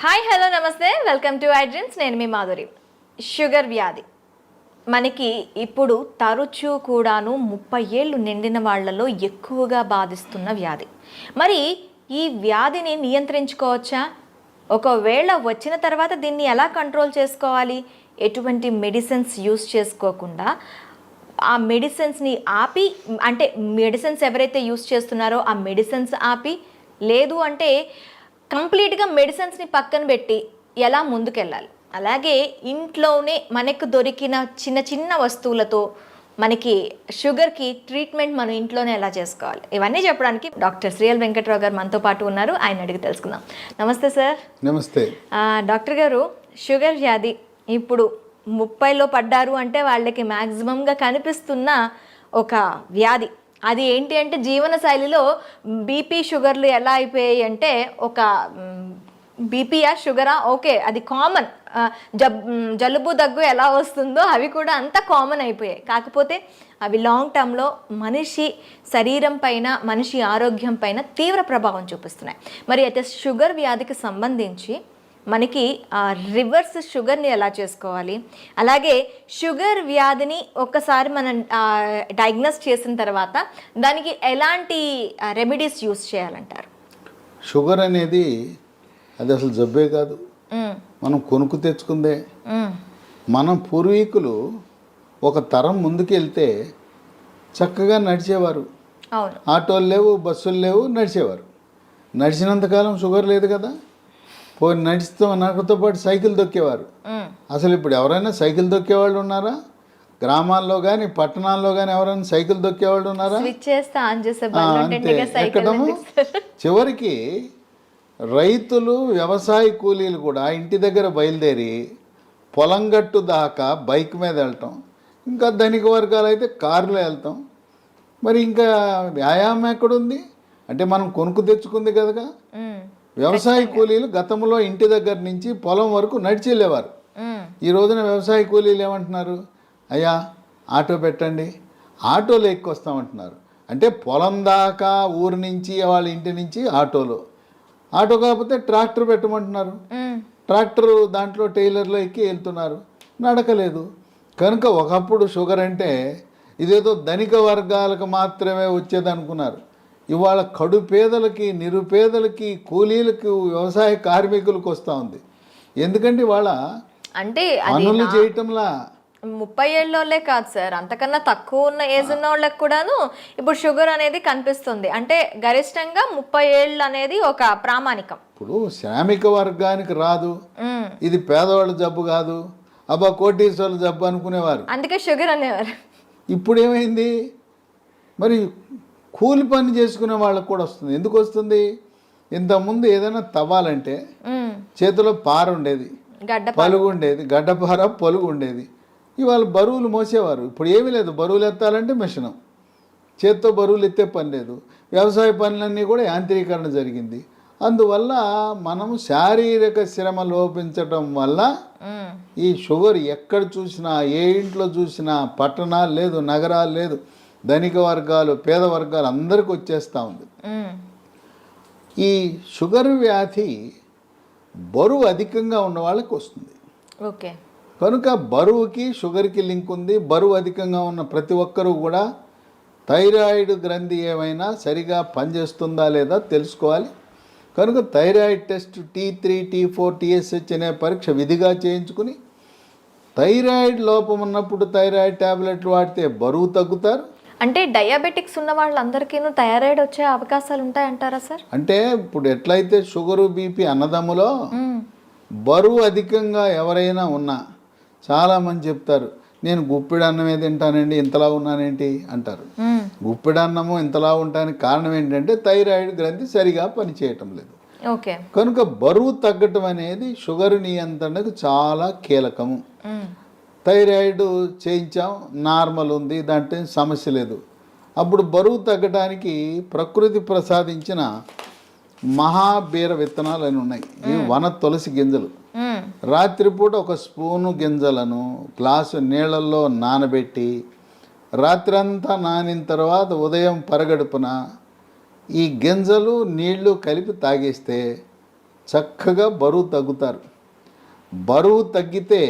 Hi hello namaste. Welcome to iDreams. నేను మీ Madhuri. Sugar వ్యాధి. మనకి ఇప్పుడు తరచూ కూడాను ముప్పై ఏళ్ళు నిండిన వాళ్ళలో ఎక్కువగా బాధిస్తున్న వ్యాధి. మరి ఈ వ్యాధిని నియంత్రించుకోవచ్చా? ఒకవేళ వచ్చిన తర్వాత దీన్ని ఎలా కంట్రోల్ చేసుకోవాలి? ఎటువంటి మెడిసిన్స్ యూస్ చేసుకోకుండా ఆ మెడిసిన్స్ని ఆపి అంటే మెడిసిన్స్ ఎవరైతే యూస్ చేస్తున్నారో ఆ మెడిసిన్స్ ఆపి లేదు అంటే కంప్లీట్గా మెడిసిన్స్ని పక్కన పెట్టి ఎలా ముందుకెళ్ళాలి? అలాగే ఇంట్లోనే మనకు దొరికిన చిన్న చిన్న వస్తువులతో మనకి షుగర్కి ట్రీట్మెంట్ మనం ఇంట్లోనే ఎలా చేసుకోవాలి? ఇవన్నీ చెప్పడానికి డాక్టర్ శ్రీఎల్ వెంకట్రావు గారు మనతో పాటు ఉన్నారు. ఆయన అడిగి తెలుసుకుందాం. నమస్తే సార్. నమస్తే. డాక్టర్ గారు షుగర్ వ్యాధి ఇప్పుడు ముప్పైలో పడ్డారు అంటే వాళ్ళకి మ్యాక్సిమంగా కనిపిస్తున్న ఒక వ్యాధి. అది ఏంటి అంటే జీవన శైలిలో బీపీ షుగర్లు ఎలా అయిపోయాయి అంటే ఒక బీపీయా షుగరా? ఓకే అది కామన్. జబ్ జలుబు దగ్గు ఎలా వస్తుందో అవి కూడా అంత కామన్ అయిపోయాయి. కాకపోతే అవి లాంగ్ టర్మ్లో మనిషి శరీరం పైన మనిషి ఆరోగ్యం పైన తీవ్ర ప్రభావం చూపిస్తున్నాయి. మరి అయితే షుగర్ వ్యాధికి సంబంధించి మనకి ఆ, రివర్స్ షుగర్ని ఎలా చేసుకోవాలి? అలాగే షుగర్ వ్యాధిని ఒక్కసారి మనం డయాగ్నోస్ చేసిన తర్వాత దానికి ఎలాంటి రెమెడీస్ యూస్ చేయాలంటారు? షుగర్ అనేది అది అసలు జబ్బే కాదు. మనం కొనుక్కు తెచ్చుకుందే. మన పూర్వీకులు ఒక తరం ముందుకెళ్తే చక్కగా నడిచేవారు. అవును. ఆటోలు లేవు బస్సులు లేవు నడిచేవారు. నడిచినంతకాలం షుగర్ లేదు కదా? పోయి నడుస్తూ నడకతో పాటు సైకిల్ దొక్కేవారు. అసలు ఇప్పుడు ఎవరైనా సైకిల్ దొక్కేవాళ్ళు ఉన్నారా? గ్రామాల్లో కానీ పట్టణాల్లో కానీ ఎవరైనా సైకిల్ దొక్కేవాళ్ళు ఉన్నారా? అంతే. ఎక్కడము చివరికి రైతులు వ్యవసాయ కూలీలు కూడా ఇంటి దగ్గర బయలుదేరి పొలం గట్టు దాకా బైక్ మీద వెళ్ళటం ఇంకా ధనిక వర్గాలు అయితే కారులో వెళ్తాం. మరి ఇంకా వ్యాయామం ఎక్కడుంది? అంటే మనం కొనుక్కు తెచ్చుకుంది కదగా? మ్, వ్యవసాయ కూలీలు గతంలో ఇంటి దగ్గర నుంచి పొలం వరకు నడిచి వెళ్ళేవారు. ఈ రోజున వ్యవసాయ కూలీలు ఏమంటున్నారు? అయ్యా ఆటో పెట్టండి. ఆటోలో ఎక్కువస్తామంటున్నారు అంటే పొలం దాకా ఊరి నుంచి వాళ్ళ ఇంటి నుంచి ఆటోలో. ఆటో కాకపోతే ట్రాక్టర్ పెట్టమంటున్నారు. ట్రాక్టర్ దాంట్లో టైలర్లో ఎక్కి వెళ్తున్నారు. నడకలేదు. కనుక ఒకప్పుడు షుగర్ అంటే ఇదేదో ధనిక వర్గాలకు మాత్రమే వచ్చేది అనుకున్నారు ఇవాళ కడు పేదలకి నిరుపేదలకి కూలీలకు వ్యవసాయ కార్మికులకు వస్తూ ఉంది. ఎందుకంటే ఇవాళ అంటే పనులు చేయటంలా ముప్పై ఏళ్ళలోనే కాదు సార్. అంతకన్నా తక్కువ ఉన్న ఏజ్ ఉన్న వాళ్ళకి కూడాను ఇప్పుడు షుగర్ అనేది కనిపిస్తుంది. అంటే గరిష్టంగా ముప్పై ఏళ్ళు అనేది ఒక ప్రామాణికం. ఇప్పుడు శ్రామిక వర్గానికి రాదు. ఇది పేదవాళ్ళ జబ్బు కాదు. అబ్బా కోటీశ్వర్ల జబ్బు అనుకునేవారు. అందుకే షుగర్ అనేవారు. ఇప్పుడు ఏమైంది మరి కూలి పని చేసుకునే వాళ్ళకు కూడా వస్తుంది. ఎందుకు వస్తుంది? ఇంతకుముందు ఏదైనా తవ్వాలంటే చేతిలో పార ఉండేది. పలుగు ఉండేది. గడ్డపార పలుగు ఉండేది. ఇవాళ బరువులు మోసేవారు. ఇప్పుడు ఏమీ లేదు. బరువులు ఎత్తాలంటే మిషను. చేత్తో బరువులు ఎత్తే పని లేదు. వ్యవసాయ పనులన్నీ కూడా యాంత్రీకరణ జరిగింది. అందువల్ల మనము శారీరక శ్రమ లోపించటం వల్ల ఈ షుగర్ ఎక్కడ చూసినా ఏ ఇంట్లో చూసినా పట్టణాలు లేదు నగరాలు లేదు ధనిక వర్గాలు పేద వర్గాలు అందరికీ వచ్చేస్తూ ఉంది. ఈ షుగర్ వ్యాధి బరువు అధికంగా ఉన్న వాళ్ళకి వస్తుంది. ఓకే. కనుక బరువుకి షుగర్కి లింక్ ఉంది. బరువు అధికంగా ఉన్న ప్రతి ఒక్కరూ కూడా థైరాయిడ్ గ్రంథి ఏమైనా సరిగా పనిచేస్తుందా లేదా తెలుసుకోవాలి. కనుక thyroid test T three T four TSH అనే పరీక్ష విధిగా చేయించుకుని థైరాయిడ్ లోపం ఉన్నప్పుడు థైరాయిడ్ ట్యాబ్లెట్లు వాడితే బరువు తగ్గుతారు. అంటే డయాబెటిక్స్ ఉన్న వాళ్ళందరికీ థైరాయిడ్ వచ్చే అవకాశాలు ఉంటాయంటారా సార్? అంటే ఇప్పుడు ఎట్లయితే షుగరు బీపీ అన్నదమ్ములో బరువు అధికంగా ఎవరైనా ఉన్నా చాలామంది చెప్తారు నేను గుప్పిడి అన్నమే తింటానండి ఇంతలా ఉన్నానేంటి? అంటారు. మ్, గుప్పిడి అన్నము ఇంతలా ఉండటానికి కారణం ఏంటంటే థైరాయిడ్ గ్రంథి సరిగా పనిచేయటం లేదు. ఓకే. కనుక బరువు తగ్గటం అనేది షుగర్ నియంత్రణకు చాలా కీలకము. థైరాయిడ్ చేయించాం నార్మల్ ఉంది దాంట్లో సమస్య లేదు. అప్పుడు బరువు తగ్గడానికి ప్రకృతి ప్రసాదించిన మహాబీర విత్తనాలు అని ఉన్నాయి. ఈ వన తులసి గింజలు. రాత్రిపూట ఒక స్పూను గింజలను గ్లాసు నీళ్ళల్లో నానబెట్టి రాత్రంతా నానిన తర్వాత ఉదయం పరగడుపున ఈ గింజలు నీళ్ళు కలిపి తాగేస్తే చక్కగా బరువు తగ్గుతారు. బరువు తగ్గితే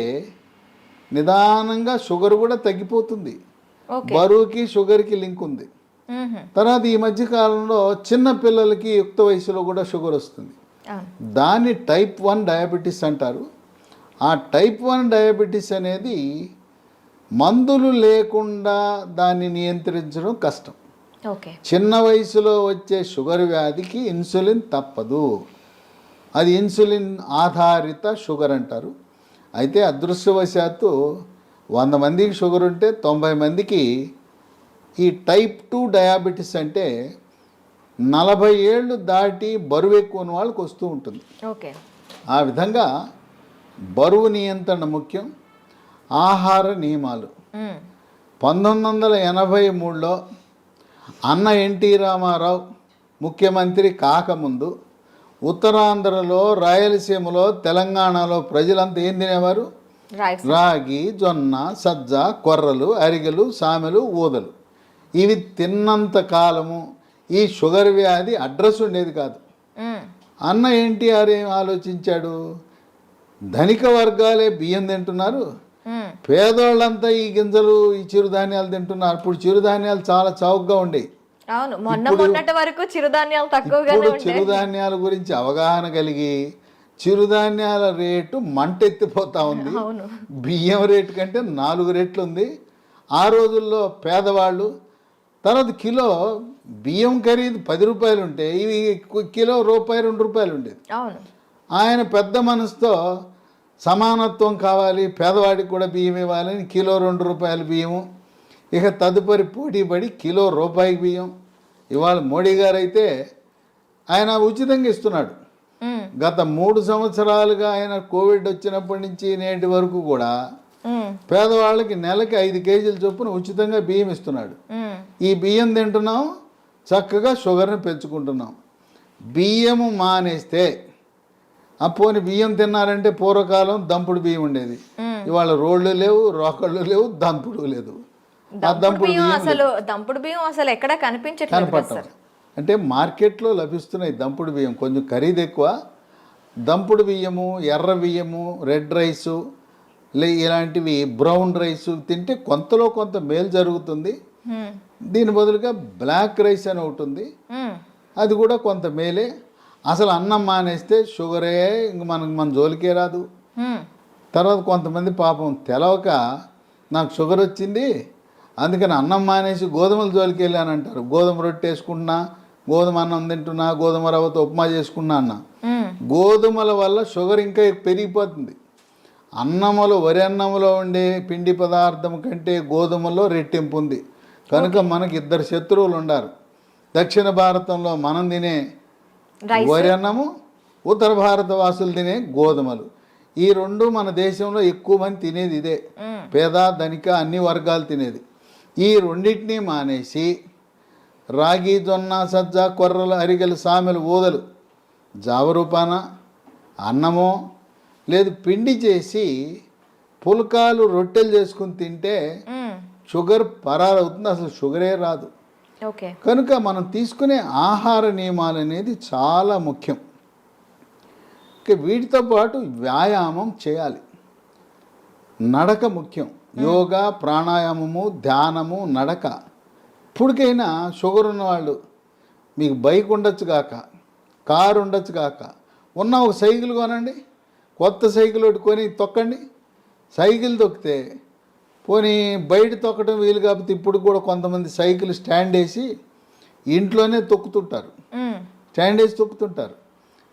నిదానంగా షుగర్ కూడా తగ్గిపోతుంది. బరువుకి షుగర్కి లింక్ ఉంది. తర్వాత ఈ మధ్య కాలంలో చిన్న పిల్లలకి యుక్త వయసులో కూడా షుగర్ వస్తుంది. దాన్ని టైప్ వన్ డయాబెటీస్ అంటారు. ఆ టైప్ వన్ డయాబెటీస్ అనేది మందులు లేకుండా దాన్ని నియంత్రించడం కష్టం. చిన్న వయసులో వచ్చే షుగర్ వ్యాధికి ఇన్సులిన్ తప్పదు. అది ఇన్సులిన్ ఆధారిత షుగర్ అంటారు. అయితే అదృష్టవశాత్తు వంద మందికి షుగర్ ఉంటే తొంభై మందికి ఈ టైప్ టూ డయాబెటీస్ అంటే నలభై ఏళ్ళు దాటి బరువు ఎక్కువ ఉన్న వాళ్ళకి వస్తూ ఉంటుంది. ఓకే. ఆ విధంగా బరువు నియంత్రణ ముఖ్యం ఆహార నియమాలు. మ్మ్. పంతొమ్మిది వందల ఎనభై మూడులో అన్న ఎన్టీ రామారావు ముఖ్యమంత్రి కాకముందు ఉత్తరాంధ్రలో రాయలసీమలో తెలంగాణలో ప్రజలంతా ఏం తినేవారు? రాగి జొన్న సజ్జ కొర్రలు అరిగెలు సామెలు ఊదలు. ఇవి తిన్నంత కాలము ఈ షుగర్ వ్యాధి అడ్రస్ ఉండేది కాదు. అన్న ఎన్టీఆర్ ఏం ఆలోచించాడు? ధనిక వర్గాలే బియ్యం తింటున్నారు. పేదోళ్ళంతా ఈ గింజలు ఈ చిరుధాన్యాలు తింటున్నారు. ఇప్పుడు చిరుధాన్యాలు చాలా చౌకగా ఉండేవి అవును. మొన్న మొన్నటి వరకు చిరుధాన్యాలు తక్కువగానే చిరుధాన్యాల గురించి అవగాహన కలిగి చిరుధాన్యాల రేటు మంటెత్తిపోతా ఉంది. బియ్యం రేటు కంటే నాలుగు రెట్లు ఉంది. ఆ రోజుల్లో పేదవాళ్ళు తర్వాత కిలో బియ్యం ఖరీదు పది రూపాయలు ఉంటే ఇవి కిలో రూపాయి రెండు రూపాయలు ఉండేది. ఆయన పెద్ద మనసుతో సమానత్వం కావాలి పేదవాడికి కూడా బియ్యం ఇవ్వాలని కిలో రెండు రూపాయల బియ్యము ఇక తదుపరి పోటీ పడి కిలో రూపాయికి బియ్యం ఇవాళ మోడీ గారు అయితే ఆయన ఉచితంగా ఇస్తున్నాడు. గత మూడు సంవత్సరాలుగా ఆయన కోవిడ్ వచ్చినప్పటి నుంచి నేటి వరకు కూడా. పేదవాళ్ళకి నెలకి ఐదు కేజీల చొప్పున ఉచితంగా బియ్యం ఇస్తున్నాడు. ఈ బియ్యం తింటున్నాం చక్కగా షుగర్ని పెంచుకుంటున్నాం బియ్యము మానేస్తే ఆ పోని బియ్యం తిన్నారంటే పూర్వకాలం దంపుడు బియ్యం ఉండేది. ఇవాళ రోళ్ళు లేవు రోకళ్ళు లేవు దంపుడు లేదు దంపుడు బియ్యం అసలు దంపుడు బియ్యం అసలు ఎక్కడ కనిపించట్లేదు అంటే మార్కెట్లో లభిస్తున్నాయి దంపుడు బియ్యం కొంచెం ఖరీదు ఎక్కువ. దంపుడు బియ్యము ఎర్ర బియ్యము రెడ్ రైసు లే ఇలాంటివి బ్రౌన్ రైసు తింటే కొంతలో కొంత మేలు జరుగుతుంది. దీని బదులుగా బ్లాక్ రైస్ అని ఒకటి ఉంది. అది కూడా కొంత మేలే. అసలు అన్నం మానేస్తే షుగరే ఇంక మనకు మన జోలికే రాదు. తర్వాత కొంతమంది పాపం తెలవక నాకు షుగర్ వచ్చింది అందుకని అన్నం మానేసి గోధుమల జోలికి వెళ్ళానంటారు. గోధుమ రొట్టె వేసుకుంటున్నా గోధుమ అన్నం తింటున్నా గోధుమ రవ్వతో ఉప్మా చేసుకున్నా అన్న. గోధుమల వల్ల షుగర్ ఇంకా పెరిగిపోతుంది. అన్నములో వరి అన్నములో ఉండే పిండి పదార్థం కంటే గోధుమలో రెట్టింపు ఉంది. కనుక మనకి ఇద్దరు శత్రువులు ఉండారు. దక్షిణ భారతంలో మనం తినే వరి అన్నము ఉత్తర భారత వాసులు తినే గోధుమలు. ఈ రెండు మన దేశంలో ఎక్కువ మంది తినేది ఇదే. పేద ధనిక అన్ని వర్గాలు తినేది. ఈ రెండింటినీ మానేసి రాగి జొన్న సజ్జ కొర్రలు అరిగెలు సామెలు ఊదలు జావరూపాన అన్నమో లేదు పిండి చేసి పుల్కాలు రొట్టెలు చేసుకుని తింటే. షుగర్ పరారవుతుంది. అసలు షుగరే రాదు. కనుక మనం తీసుకునే ఆహార నియమాలు అనేది చాలా ముఖ్యం. వీటితో పాటు వ్యాయామం చేయాలి. నడక ముఖ్యం. యోగా ప్రాణాయామము ధ్యానము నడక. ఇప్పటికైనా షుగర్ ఉన్నవాళ్ళు మీకు బైక్ ఉండొచ్చు కాక కారు ఉండొచ్చు కాక ఉన్న ఒక సైకిల్ కొనండి కొత్త సైకిల్ ఒకటి కొని తొక్కండి. సైకిల్ తొక్కితే పోనీ బయట తొక్కడం వీలు కాకపోతే ఇప్పుడు కూడా కొంతమంది సైకిల్ స్టాండ్ వేసి ఇంట్లోనే తొక్కుతుంటారు. స్టాండ్ వేసి తొక్కుతుంటారు.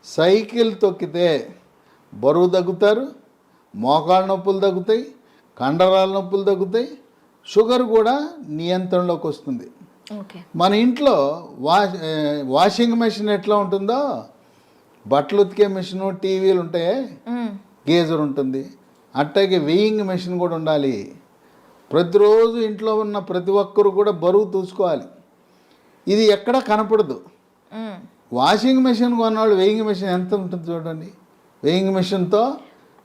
సైకిల్ తొక్కితే బరువు తగ్గుతారు మోకాళ్ళ నొప్పులు తగ్గుతాయి కండరాల నొప్పులు తగ్గుతాయి షుగర్ కూడా నియంత్రణలోకి వస్తుంది. మన ఇంట్లో వా ఏ, వాషింగ్ మెషిన్ ఎట్లా ఉంటుందో బట్టలు ఉతికే మెషిన్ టీవీలు ఉంటాయే. గేజర్ ఉంటుంది. అట్టాగే వెయింగ్ మెషిన్ కూడా ఉండాలి. ప్రతిరోజు ఇంట్లో ఉన్న ప్రతి ఒక్కరు కూడా బరువు చూసుకోవాలి ఇది ఎక్కడా కనపడదు. వాషింగ్ మెషిన్ కొన్నవాళ్ళు వెయింగ్ మెషిన్ ఎంత ఉంటుంది చూడండి. వెయింగ్ మెషిన్తో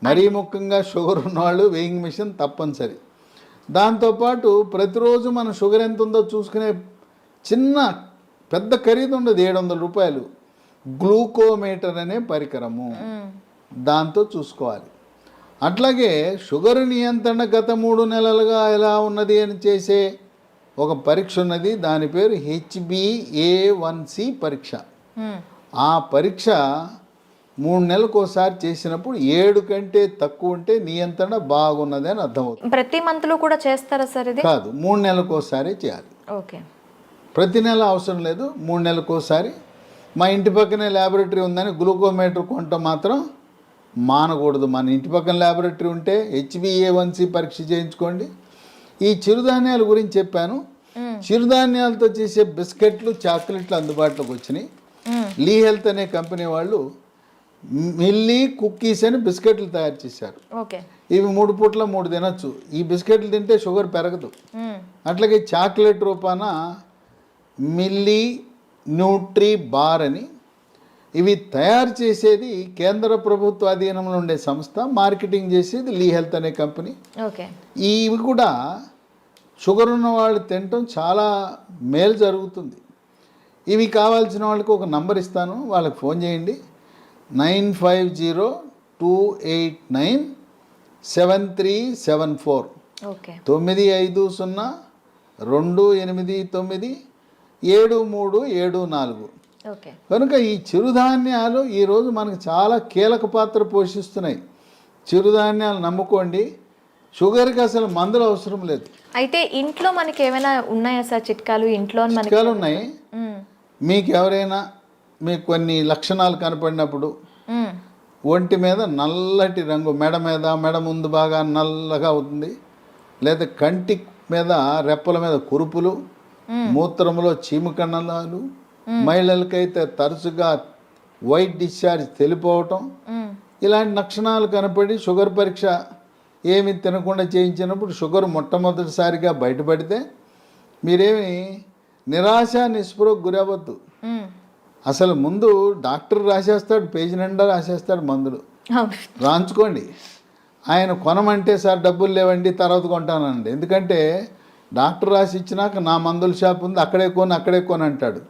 మరీ ముఖ్యంగా షుగర్ ఉన్నవాళ్ళు వెయింగ్ మెషిన్ తప్పనిసరి. దాంతోపాటు ప్రతిరోజు మన షుగర్ ఎంత ఉందో చూసుకునే చిన్న పెద్ద ఖరీదు ఉండదు ఏడు వందల రూపాయలు. గ్లూకోమీటర్ అనే పరికరము. దాంతో చూసుకోవాలి. అట్లాగే షుగర్ నియంత్రణ గత మూడు నెలలుగా ఎలా ఉన్నది అని చేసే ఒక పరీక్ష ఉన్నది దాని పేరు హెచ్బిఏ వన్ సి పరీక్ష. ఆ పరీక్ష మూడు నెలలకు ఒకసారి చేసినప్పుడు ఏడు కంటే తక్కువ ఉంటే నియంత్రణ బాగున్నది అని అర్థమవుతుంది. ప్రతి మంత్లో కూడా చేస్తారా సార్ ఇది? కాదు మూడు నెలలకు ఒకసారి చేయాలి. ఓకే. ప్రతి నెల అవసరం లేదు మూడు నెలలకు ఒకసారి. మా ఇంటి పక్కనే ల్యాబొరేటరీ ఉందని గ్లూకోమీటర్ కొంట మాత్రం మానకూడదు. మన ఇంటి పక్కన ల్యాబొరేటరీ ఉంటే హెచ్బిఏ వన్సి పరీక్ష చేయించుకోండి. ఈ చిరుధాన్యాల గురించి చెప్పాను. చిరుధాన్యాలతో చేసే బిస్కెట్లు చాక్లెట్లు అందుబాటులోకి వచ్చినాయి. లీ హెల్త్ అనే కంపెనీ వాళ్ళు మిల్లీ కుక్కీస్ అని బిస్కెట్లు తయారు చేశారు. ఇవి మూడు పూట్ల మూడు తినచ్చు. ఈ బిస్కెట్లు తింటే షుగర్ పెరగదు. అట్లాగే చాక్లెట్ రూపాన మిల్లీ న్యూట్రీ బార్ అని ఇవి తయారు చేసేది కేంద్ర ప్రభుత్వ అధీనంలో ఉండే సంస్థ మార్కెటింగ్ చేసేది లీ హెల్త్ అనే కంపెనీ. ఓకే. ఇవి కూడా షుగర్ ఉన్న వాళ్ళు తినటం చాలా మేలు జరుగుతుంది. ఇవి కావాల్సిన వాళ్ళకి ఒక నంబర్ ఇస్తాను. వాళ్ళకి ఫోన్ చేయండి. Nine five zero two eight nine seven three seven four. Okay. తొమ్మిది ఐదు సున్నా రెండు ఎనిమిది తొమ్మిది ఏడు మూడు ఏడు నాలుగు. ఓకే. కనుక ఈ చిరుధాన్యాలు ఈరోజు మనకు చాలా కీలక పాత్ర పోషిస్తున్నాయి. చిరుధాన్యాలు నమ్ముకోండి. షుగర్కి అసలు మందులు అవసరం లేదు. అయితే ఇంట్లో మనకి ఏమైనా ఉన్నాయా సార్ చిట్కాలు? ఇంట్లో చిట్కాలు ఉన్నాయి. మీకు ఎవరైనా మీకు కొన్ని లక్షణాలు కనపడినప్పుడు. ఒంటి మీద నల్లటి రంగు మెడ మీద మెడ ముందు బాగా నల్లగా అవుతుంది లేదా కంటి మీద రెప్పల మీద కురుపులు మూత్రంలో చీమకణాలు మహిళలకైతే తరచుగా వైట్ డిశ్చార్జ్ తెలిపోవటం. ఇలాంటి లక్షణాలు కనపడి షుగర్ పరీక్ష ఏమి తినకుండా చేయించినప్పుడు షుగర్ మొట్టమొదటిసారిగా బయటపడితే మీరేమి నిరాశ నిస్పృహకు గురవద్దు మ్మ్. అసలు ముందు డాక్టర్ రాసేస్తాడు పేజీ నిండా రాసేస్తాడు మందులు. రాంచుకోండి. ఆయన కొనమంటే సార్ డబ్బులు లేవండి తర్వాత కొంటానండి. ఎందుకంటే డాక్టర్ రాసి ఇచ్చినాక నా మందుల షాప్ ఉంది అక్కడే కొని అక్కడే కొని అంటాడు.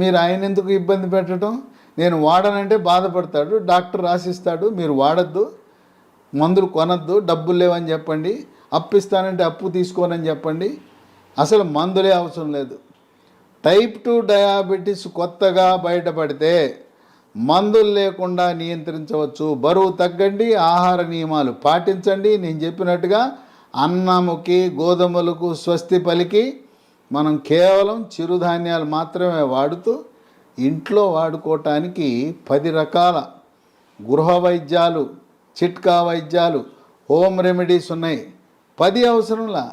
మీరు ఆయన ఎందుకు ఇబ్బంది పెట్టడం? నేను వాడనంటే బాధపడతాడు డాక్టర్ రాసిస్తాడు మీరు వాడద్దు మందులు కొనద్దు డబ్బులు లేవని చెప్పండి అప్పు ఇస్తానంటే అప్పు తీసుకోనని చెప్పండి. అసలు మందులే అవసరం లేదు. టైప్ టూ డయాబెటీస్ కొత్తగా బయటపడితే మందులు లేకుండా నియంత్రించవచ్చు. బరువు తగ్గండి ఆహార నియమాలు పాటించండి. నేను చెప్పినట్టుగా అన్నముకి గోధుమలకు స్వస్తి పలికి మనం కేవలం చిరుధాన్యాలు మాత్రమే వాడుతూ ఇంట్లో వాడుకోవటానికి పది రకాల గృహ వైద్యాలు చిట్కా వైద్యాలు హోమ్ రెమెడీస్ ఉన్నాయి. పది అవసరంలా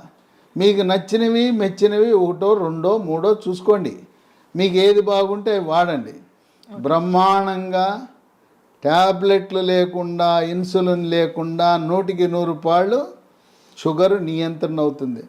మీకు నచ్చినవి మెచ్చినవి ఒకటో రెండో మూడో చూసుకోండి. మీకు ఏది బాగుంటే వాడండి. బ్రహ్మాండంగా ట్యాబ్లెట్లు లేకుండా ఇన్సులిన్ లేకుండా నూటికి నూరు పాళ్ళు షుగర్ నియంత్రణ అవుతుంది.